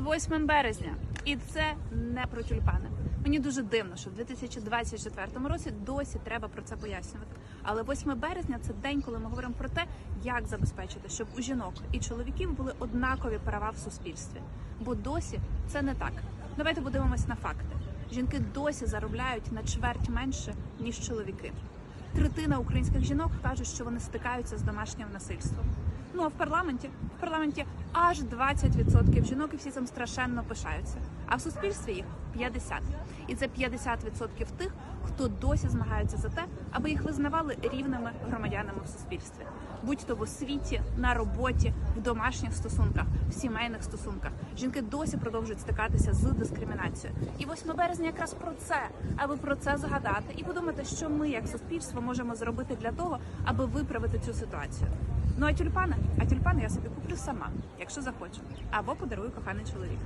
8 березня, і це не про тюльпани. Мені дуже дивно, що в 2024 році досі треба про це пояснювати. Але 8 березня це день, коли ми говоримо про те, як забезпечити, щоб у жінок і чоловіків були однакові права в суспільстві. Бо досі це не так. Давайте подивимось на факти. Жінки досі заробляють на чверть менше ніж чоловіки. Третина українських жінок кажуть, що вони стикаються з домашнім насильством. Ну а в парламенті в парламенті аж 20% жінок, і всі цим страшенно пишаються. А в суспільстві їх 50%. І це 50% тих, хто досі змагаються за те, аби їх визнавали рівними громадянами в суспільстві, будь то в освіті, на роботі, в домашніх стосунках, в сімейних стосунках. Жінки досі продовжують стикатися з дискримінацією. І 8 березня якраз про це, аби про це згадати і подумати, що ми, як суспільство, можемо зробити для того, аби виправити цю ситуацію. Ну а тюльпани? А тюльпани я собі куплю сама, якщо захочу, або подарую коханий чоловік.